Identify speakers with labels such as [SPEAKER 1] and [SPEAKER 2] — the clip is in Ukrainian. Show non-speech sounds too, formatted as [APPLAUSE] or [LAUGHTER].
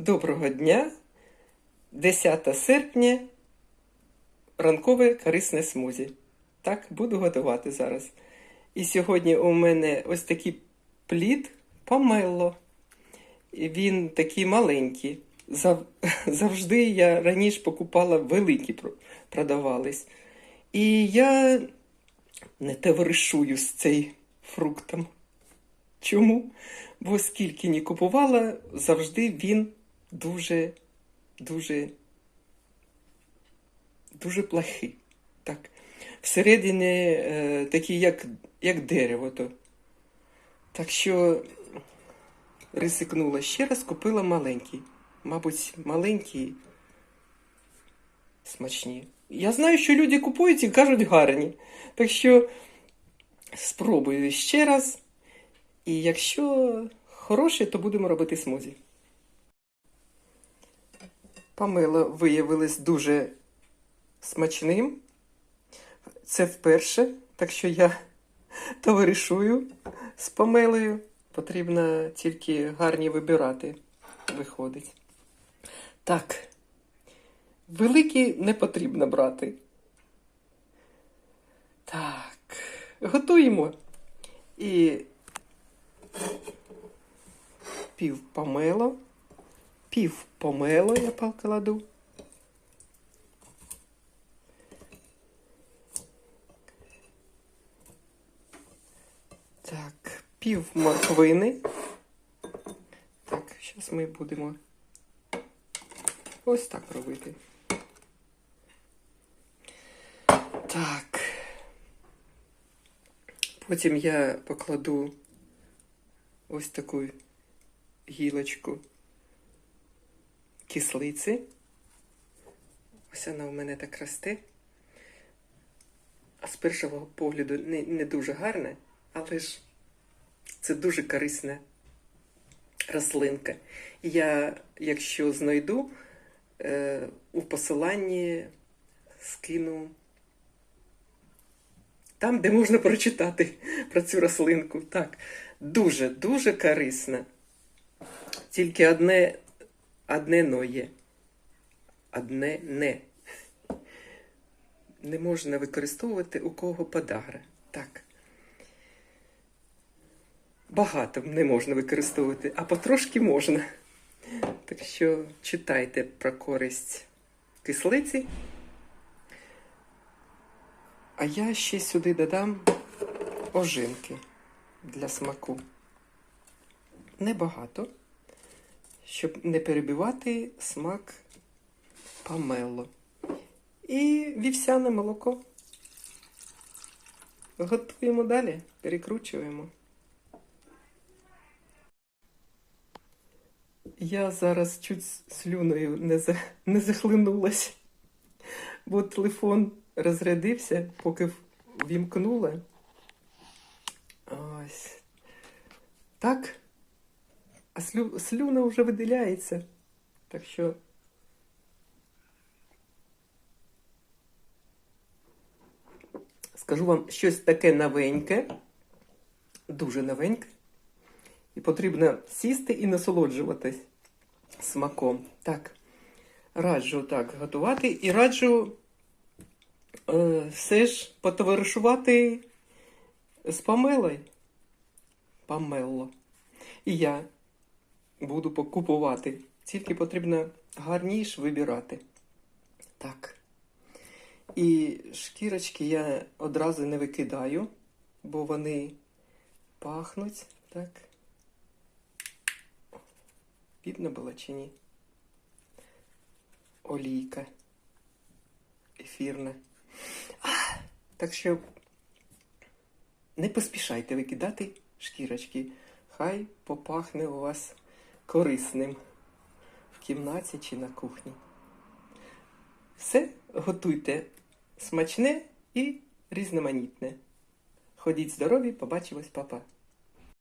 [SPEAKER 1] Доброго дня, 10 серпня, ранкове корисне смузі. Так, буду готувати зараз. І сьогодні у мене ось такий плід помело. Він такий маленький. Зав... [LAUGHS] Завжди я раніше покупала великі продавались. І я не товаришую з цим фруктом. Чому? Бо скільки не купувала, завжди він дуже, дуже, дуже плохий. Так. Всередині е, такий, як, як дерево. То. Так що ризикнула ще раз, купила маленький. Мабуть, маленькі смачні. Я знаю, що люди купують і кажуть гарні. Так що спробую ще раз. І якщо хороше, то будемо робити смузі. Помело виявилось дуже смачним. Це вперше, так що я товаришую з помелою. Потрібно тільки гарні вибирати, виходить. Так, великі не потрібно брати. Так, готуємо. І пів помело, пів помело я покладу. Так, пів морквини. Так, зараз ми будемо ось так робити. Так. Потім я покладу ось таку гілочку кислиці. Ось вона у мене так росте. А з першого погляду не, не дуже гарна, але ж це дуже корисна рослинка. Я, якщо знайду, е, у посиланні скину там, де можна прочитати [LAUGHS] про цю рослинку. Так, дуже, дуже корисна. Тільки одне, одне но є. Одне не. Не можна використовувати у кого подагра. Так. Багато не можна використовувати, а потрошки можна. Так що читайте про користь кислиці. А я ще сюди додам ожинки для смаку. Небагато, щоб не перебивати смак помело. І вівсяне молоко. Готуємо далі, перекручуємо. Я зараз чуть слюною не, за... не захлинулась, бо телефон розрядився, поки вімкнула. Ось. Так. А слю... слюна вже виділяється. Так що. Скажу вам щось таке новеньке, дуже новеньке. І потрібно сісти і насолоджуватись смаком. Так, раджу так готувати і раджу е, все ж потоваришувати з помелою. Помело. І я буду покупувати. Тільки потрібно гарніше вибирати. Так. І шкірочки я одразу не викидаю, бо вони пахнуть. Так. Видно було чи ні? Олійка. Ефірна. А, так що не поспішайте викидати шкірочки. Хай попахне у вас корисним в кімнаті чи на кухні. Все готуйте смачне і різноманітне. Ходіть здорові, побачимось, папа.